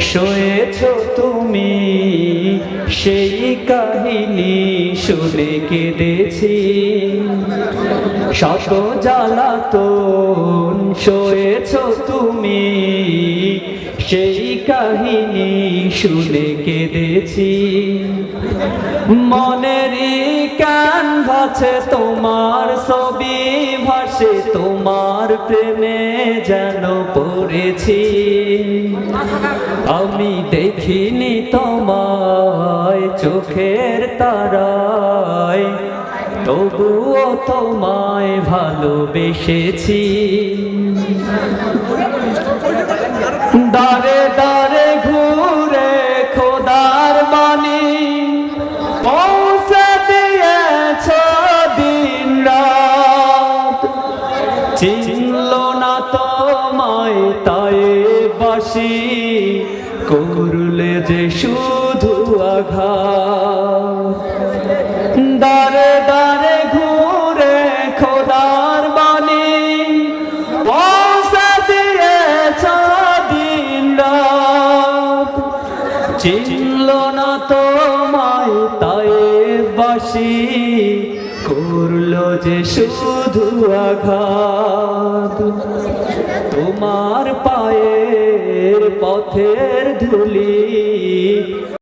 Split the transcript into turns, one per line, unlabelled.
শোয়েছ তুমি সেই কাহিনী শুনে কেঁদেছি। শত জ্বালাতন শোয়েছ তুমি। সেই কাহিনী শুনে কেঁদেছি। মনেরই কান ভাছে তোমার ছবি, ভাসে তোমার প্রেমে যেন পড়েছি। আমি দেখিনি তোমায় চোখের তারায়। তবুও তোমায় ভালোবেসেছি। দারে দারে ঘুরে খোদার বাণী পৌঁছে দিয়েছ দিন রাত চিনল না তোমায় তাই বাসি, করলে যে শুধু আঘাত। চিনল না তোমায় তাই বাসি করল যে শুধু আঘাত। তোমার পায়ের পথের ধুলি